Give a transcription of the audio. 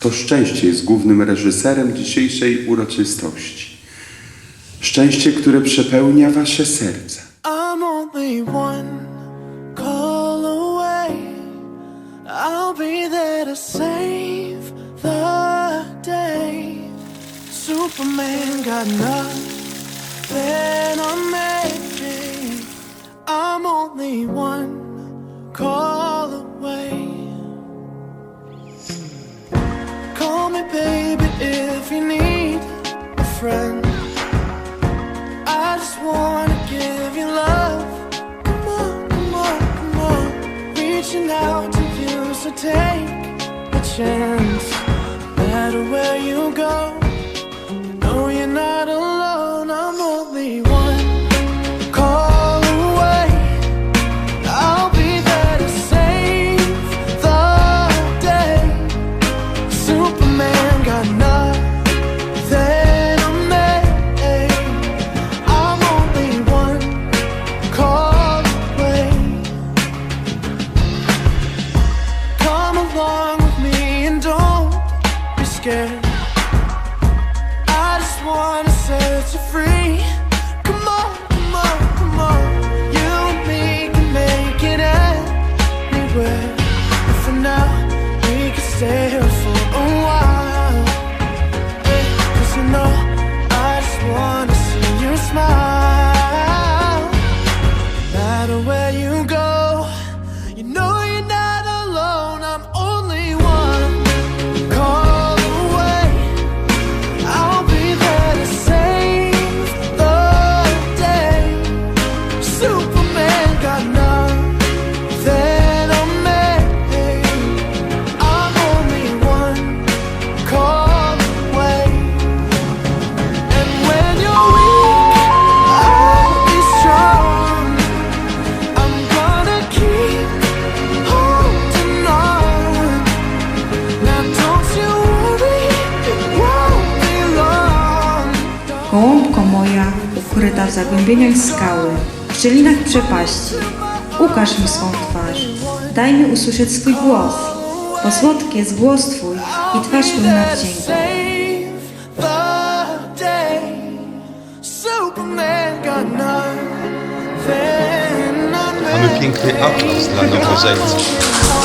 To szczęście jest głównym reżyserem dzisiejszej uroczystości. Szczęście, które przepełnia wasze serca. I'm only one call away. I'll be there to save the day. Superman got nothing on me. I'm only one you, so take a chance. No matter where you go, no, you're not alone. I'm only wanna set you free. Gołąbko moja, ukryta w zagłębieniach skały, w szczelinach przepaści, ukaż mi swą twarz, daj mi usłyszeć swój głos, bo słodki jest głos Twój i twarz pełna wdzięku. Mamy piękny atlas dla nowożeńców.